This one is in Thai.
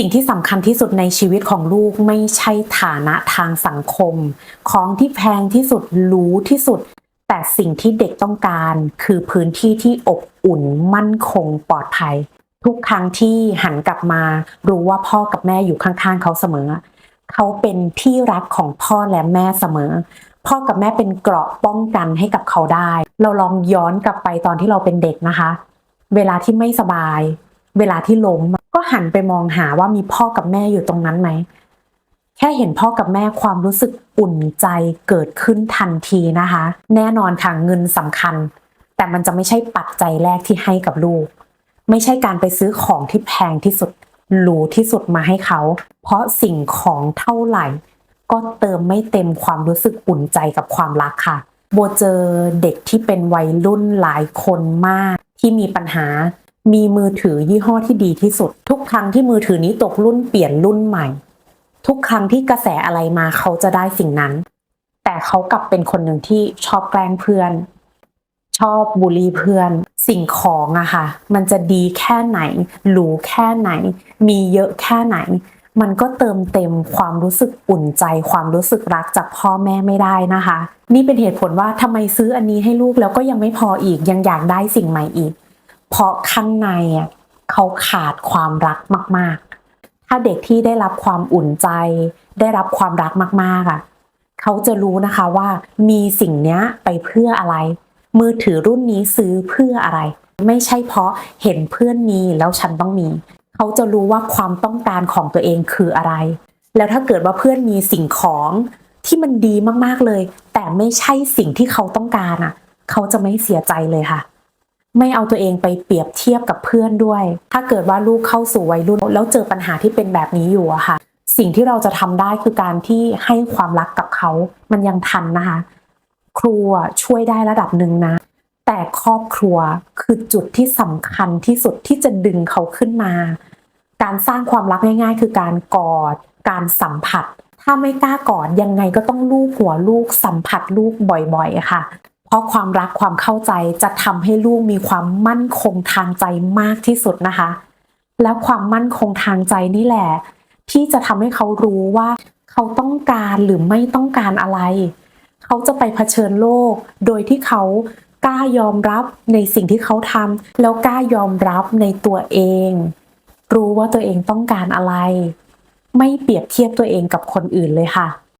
สิ่งที่สำคัญที่สุดในชีวิตของลูกไม่ใช่ฐานะทางสังคม ของที่แพงที่สุดรู้ที่สุด แต่สิ่งที่เด็กต้องการคือพื้นที่ที่อบอุ่นมั่นคงปลอดภัย ทุกครั้งที่หันกลับมารู้ว่าพ่อกับแม่อยู่ข้างๆ เขาเสมอ เขาเป็นที่รักของพ่อและแม่เสมอ พ่อกับแม่เป็นเกราะป้องกันให้กับเขาได้ เราลองย้อนกลับไปตอนที่เราเป็นเด็กนะคะ เวลาที่ไม่สบาย เวลาที่ล้ม หันไปมองหาว่ามีพ่อกับแม่อยู่ตรงนั้นไหม แค่เห็นพ่อกับแม่ความรู้สึกอุ่นใจเกิดขึ้นทันทีนะคะ แน่นอนค่ะเงินสำคัญ แต่มันจะไม่ใช่ปัจจัยแรกที่ให้กับลูก ไม่ใช่การไปซื้อของที่แพงที่สุดหรูที่สุดมาให้เขา เพราะสิ่งของเท่าไหร่ ก็เติมไม่เต็มความรู้สึกอุ่นใจกับความรักค่ะ โบเจอเด็กที่เป็นวัยรุ่นหลายคนมากที่มีปัญหา มีมือถือยี่ห้อที่ดีที่สุด ทุกครั้งที่มือถือนี้ตกรุ่นเปลี่ยนรุ่นใหม่ ทุกครั้งที่กระแสอะไรมาเขาจะได้สิ่งนั้น แต่เขากลับเป็นคนหนึ่งที่ชอบแกล้งเพื่อน ชอบบูลลี่เพื่อน สิ่งของอะค่ะ มันจะดีแค่ไหนหรูแค่ไหน มีเยอะแค่ไหน มันก็เติมเต็มความรู้สึกอุ่นใจ ความรู้สึกรักจากพ่อแม่ไม่ได้นะคะ นี่เป็นเหตุผลว่าทำไมซื้ออันนี้ให้ลูกแล้วก็ยังไม่พออีกยังอยากได้สิ่งใหม่อีก เพราะข้างในอะเขาขาดความรักมาก ๆ ถ้าเด็กที่ได้รับความอุ่นใจ ได้รับความรักมากๆอะเขาจะรู้นะคะว่ามีสิ่งเนี้ยไปเพื่ออะไร มือถือรุ่นนี้ซื้อเพื่ออะไร ไม่ใช่เพราะเห็นเพื่อนมีแล้วฉันต้องมี เขาจะรู้ว่าความต้องการของตัวเองคืออะไร แล้วถ้าเกิดว่าเพื่อนมีสิ่งของที่มันดีมากๆเลย แต่ไม่ใช่สิ่งที่เขาต้องการอะ เขาจะไม่เสียใจเลยค่ะ ไม่เอาตัวเองไปเปรียบเทียบกับเพื่อนด้วย ถ้าเกิดว่าลูกเข้าสู่วัยรุ่น แล้วเจอปัญหาที่เป็นแบบนี้อยู่อะค่ะ สิ่งที่เราจะทำได้คือการที่ให้ความรักกับเขา มันยังทันนะคะ ครูช่วยได้ระดับหนึ่งนะ แต่ครอบครัวคือจุดที่สำคัญที่สุดที่จะดึงเขาขึ้นมา การสร้างความรักง่าย ๆ คือการกอด การสัมผัส ถ้าไม่กล้ากอดยังไงก็ต้องลูบหัวลูกสัมผัสลูกบ่อยๆค่ะ เพราะความรักความเข้าใจจะทำให้ลูกมีความมั่นคงทางใจมากที่สุดนะคะ แล้วความมั่นคงทางใจนี่แหละ ที่จะทำให้เขารู้ว่าเขาต้องการหรือไม่ต้องการอะไร เขาจะไปเผชิญโลก โดยที่เขากล้ายอมรับในสิ่งที่เขาทำแล้วกล้ายอมรับในตัวเอง รู้ว่าตัวเองต้องการอะไร ไม่เปรียบเทียบตัวเองกับคนอื่นเลยค่ะ